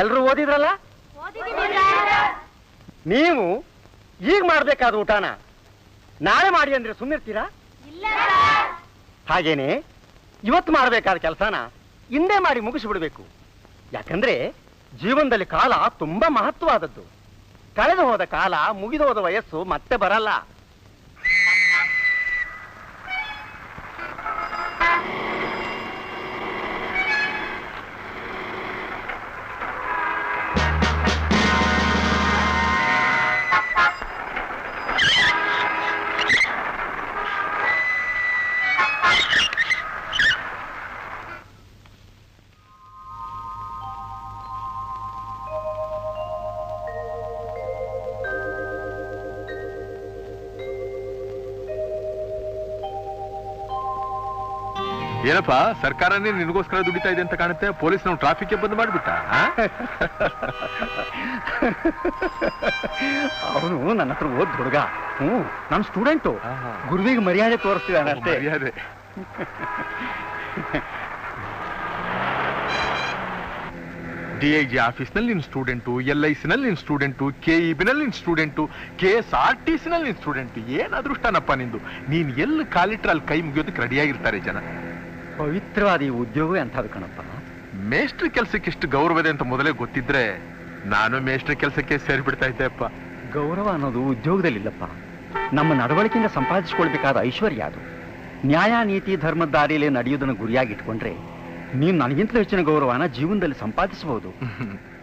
ಎಲ್ರು ಓದಿದ್ರಲ್ಲ? ನೀವು ಈಗ ಮಾಡ್ಬೇಕಾದ ಊಟನ ನಾಳೆ ಮಾಡಿ ಅಂದ್ರೆ ಸುಮ್ಮಿರ್ತೀರಾ ಹಾಗೇನೆ, ಇವತ್ತು ಮಾಡಬೇಕಾದ ಕೆಲಸನ ಹಿಂದೆ ಮಾಡಿ ಮುಗಿಸಿಬಿಡ್ಬೇಕು. ಯಾಕಂದ್ರೆ ಜೀವನದಲ್ಲಿ ಕಾಲ ತುಂಬಾ ಮಹತ್ವವಾದದ್ದು. ಕಳೆದು ಹೋದ ಕಾಲ ಮುಗಿದು ಹೋದ ವಯಸ್ಸು ಮತ್ತೆ ಬರಲ್ಲ. ಏನಪ್ಪ ಸರ್ಕಾರನೇ ನಿನಗೋಸ್ಕರ ದುಡಿತಾ ಇದೆ ಅಂತ ಕಾಣುತ್ತೆ? ಪೊಲೀಸ್ ನಾವು ಟ್ರಾಫಿಕ್ ಬಂದ್ ಮಾಡ್ಬಿಟ್ಟ ಅವನು ನನ್ನ ಹತ್ರ ಓದ್ ಹುಡುಗ. ಹ್ಞೂ ನಮ್ಮ ಸ್ಟೂಡೆಂಟು. ಗುರುವಿಗೆ ಮರ್ಯಾದೆ ತೋರಿಸ್ತಿದ್ದಾನೆ ಅಷ್ಟೇ. ಮರ್ಯಾದೆ. ಡಿ ಐ ಜಿ ಆಫೀಸ್ನಲ್ಲಿ ನಿನ್ ಸ್ಟೂಡೆಂಟು ಎಲ್ ಐ ಸಿನಲ್ಲಿ ನಿನ್ ಸ್ಟೂಡೆಂಟು ಕೆ ಇ ಬಿನಲ್ಲಿ ನಿನ್ student K S R T ಸಿನಲ್ಲಿ ನಿನ್ ಸ್ಟೂಡೆಂಟು. ಏನ್ ಅದೃಷ್ಟನಪ್ಪ ನಿಂದು? ನೀನ್ ಎಲ್ಲಿ ಕಾಲಿಟ್ರೆ ಅಲ್ಲಿ ಕೈ ಮುಗಿಯೋದಕ್ಕೆ ರೆಡಿಯಾಗಿರ್ತಾರೆ ಜನ. ಪವಿತ್ರವಾದ ಈ ಉದ್ಯೋಗ ಅಂಥದ್ದು ಕಣಪ್ಪ? ಮೇಷ್ಟ್ರ ಕೆಲಸಕ್ಕೆ ಎಷ್ಟು ಗೌರವದೆ ಅಂತ ಮೊದಲೇ ಗೊತ್ತಿದ್ರೆ ನಾನು ಮೇಷ್ಟ್ರ ಕೆಲಸಕ್ಕೆ ಸೇರಿಬಿಡ್ತಾ ಇದ್ದೆ ಅಪ್ಪ ಗೌರವ ಅನ್ನೋದು ಉದ್ಯೋಗದಲ್ಲಿ ಇಲ್ಲಪ್ಪ ನಮ್ಮ ನಡವಳಿಕೆಯಿಂದ ಸಂಪಾದಿಸಿಕೊಳ್ಬೇಕಾದ ಐಶ್ವರ್ಯ ಅದು. ನ್ಯಾಯ ನೀತಿ ಧರ್ಮದ ದಾರಿಯಲ್ಲಿ ನಡೆಯುವುದನ್ನು ಗುರಿಯಾಗಿಟ್ಕೊಂಡ್ರೆ ನೀನು ನನಗಿಂತಲೂ ಹೆಚ್ಚಿನ ಗೌರವನ ಜೀವನದಲ್ಲಿ ಸಂಪಾದಿಸಬಹುದು.